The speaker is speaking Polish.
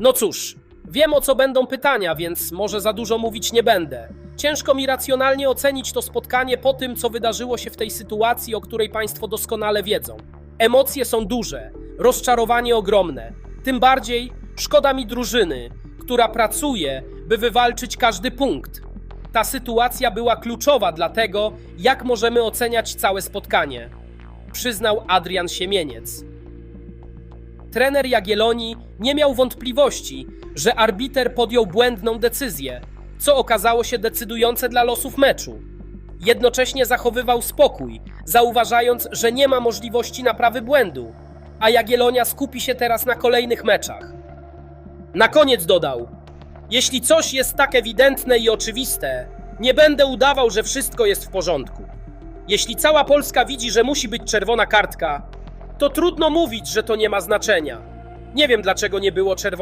No cóż, wiem o co będą pytania, więc może za dużo mówić nie będę. Ciężko mi racjonalnie ocenić to spotkanie po tym, co wydarzyło się w tej sytuacji, o której Państwo doskonale wiedzą. Emocje są duże, rozczarowanie ogromne. Tym bardziej szkoda mi drużyny, która pracuje, by wywalczyć każdy punkt. Ta sytuacja była kluczowa dla tego, jak możemy oceniać całe spotkanie, przyznał Adrian Siemieniec. Trener Jagiellonii nie miał wątpliwości, że arbiter podjął błędną decyzję, co okazało się decydujące dla losów meczu. Jednocześnie zachowywał spokój, zauważając, że nie ma możliwości naprawy błędu, a Jagiellonia skupi się teraz na kolejnych meczach. Na koniec dodał: Jeśli coś jest tak ewidentne i oczywiste, nie będę udawał, że wszystko jest w porządku. Jeśli cała Polska widzi, że musi być czerwona kartka, to trudno mówić, że to nie ma znaczenia. Nie wiem, dlaczego nie było czerwonej.